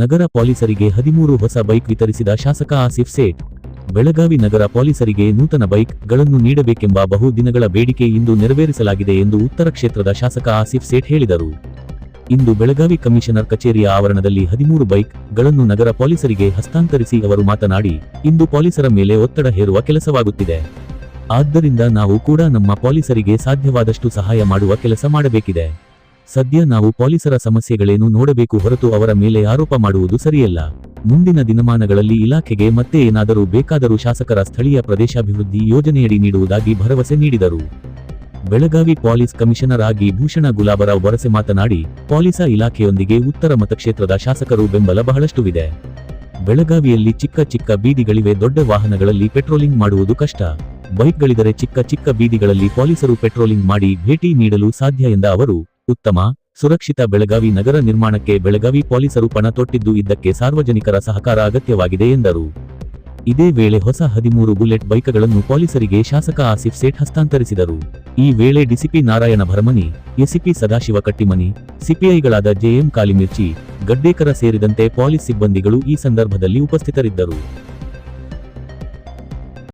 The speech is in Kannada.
ನಗರ ಪೊಲೀಸರಿಗೆ ಹದಿಮೂರು ಹೊಸ ಬೈಕ್ ವಿತರಿಸಿದ ಶಾಸಕ ಆಸಿಫ್ ಸೇಠ್, ಬೆಳಗಾವಿ ನಗರ ಪೊಲೀಸರಿಗೆ ನೂತನ ಬೈಕ್ಗಳನ್ನು ನೀಡಬೇಕೆಂಬ ಬಹು ದಿನಗಳ ಬೇಡಿಕೆ ಇಂದು ನೆರವೇರಿಸಲಾಗಿದೆ ಎಂದು ಉತ್ತರ ಕ್ಷೇತ್ರದ ಶಾಸಕ ಆಸಿಫ್ ಸೇಠ್ ಹೇಳಿದರು. ಇಂದು ಬೆಳಗಾವಿ ಕಮಿಷನರ್ ಕಚೇರಿಯ ಆವರಣದಲ್ಲಿ ಹದಿಮೂರು ಬೈಕ್ಗಳನ್ನು ನಗರ ಪೊಲೀಸರಿಗೆ ಹಸ್ತಾಂತರಿಸಿ ಅವರು ಮಾತನಾಡಿ, ಇಂದು ಪೊಲೀಸರ ಮೇಲೆ ಒತ್ತಡ ಹೇರುವ ಕೆಲಸವಾಗುತ್ತಿದೆ. ಆದ್ದರಿಂದ ನಾವು ಕೂಡ ನಮ್ಮ ಪೊಲೀಸರಿಗೆ ಸಾಧ್ಯವಾದಷ್ಟು ಸಹಾಯ ಮಾಡುವ ಕೆಲಸ ಮಾಡಬೇಕಿದೆ. ಸದ್ಯ ನಾವು ಪೊಲೀಸರ ಸಮಸ್ಯೆಗಳೇನು ನೋಡಬೇಕು ಹೊರತು ಅವರ ಮೇಲೆ ಆರೋಪ ಮಾಡುವುದು ಸರಿಯಲ್ಲ. ಮುಂದಿನ ದಿನಮಾನಗಳಲ್ಲಿ ಇಲಾಖೆಗೆ ಮತ್ತೆ ಏನಾದರೂ ಬೇಕಾದರೂ ಶಾಸಕರ ಸ್ಥಳೀಯ ಪ್ರದೇಶಾಭಿವೃದ್ಧಿ ಯೋಜನೆಯಡಿ ನೀಡುವುದಾಗಿ ಭರವಸೆ ನೀಡಿದರು. ಬೆಳಗಾವಿ ಪೊಲೀಸ್ ಕಮಿಷನರ್ ಆಗಿ ಭೂಷಣ ಗುಲಾಬರಾವ್ ವರಸೆ ಮಾತನಾಡಿ, ಪೊಲೀಸ ಇಲಾಖೆಯೊಂದಿಗೆ ಉತ್ತರ ಮತಕ್ಷೇತ್ರದ ಶಾಸಕರು ಬೆಂಬಲ ಬಹಳಷ್ಟುವಿದೆ. ಬೆಳಗಾವಿಯಲ್ಲಿ ಚಿಕ್ಕ ಚಿಕ್ಕ ಬೀದಿಗಳಿವೆ, ದೊಡ್ಡ ವಾಹನಗಳಲ್ಲಿ ಪೆಟ್ರೋಲಿಂಗ್ ಮಾಡುವುದು ಕಷ್ಟ. ಬೈಕ್ಗಳಿದರೆ ಚಿಕ್ಕ ಚಿಕ್ಕ ಬೀದಿಗಳಲ್ಲಿ ಪೊಲೀಸರು ಪೆಟ್ರೋಲಿಂಗ್ ಮಾಡಿ ಭೇಟಿ ನೀಡಲು ಸಾಧ್ಯ ಎಂದ ಅವರು ಉತ್ತಮ, ಸುರಕ್ಷಿತ ಬೆಳಗಾವಿ ನಗರ ನಿರ್ಮಾಣಕ್ಕೆ ಬೆಳಗಾವಿ ಪೊಲೀಸರು ಪಣ ತೊಟ್ಟಿದ್ದು ಇದ್ದಕ್ಕೆ ಸಾರ್ವಜನಿಕರ ಸಹಕಾರ ಅಗತ್ಯವಾಗಿದೆ ಎಂದರು. ಇದೇ ವೇಳೆ ಹೊಸ ಹದಿಮೂರು ಬುಲೆಟ್ ಬೈಕ್ಗಳನ್ನು ಪೊಲೀಸರಿಗೆ ಶಾಸಕ ಆಸಿಫ್ ಸೇಠ್ ಹಸ್ತಾಂತರಿಸಿದರು. ಈ ವೇಳೆ ಡಿಸಿಪಿ ನಾರಾಯಣ ಭರಮನಿ ಎಸಿಪಿ ಸದಾಶಿವ ಕಟ್ಟಿಮನಿ, ಸಿಪಿಐಗಳಾದ ಜೆಎಂ ಕಾಲಿಮಿರ್ಚಿ, ಗಡ್ಡೇಕರ ಸೇರಿದಂತೆ ಪೊಲೀಸ್ ಸಿಬ್ಬಂದಿಗಳು ಈ ಸಂದರ್ಭದಲ್ಲಿ ಉಪಸ್ಥಿತರಿದ್ದರು.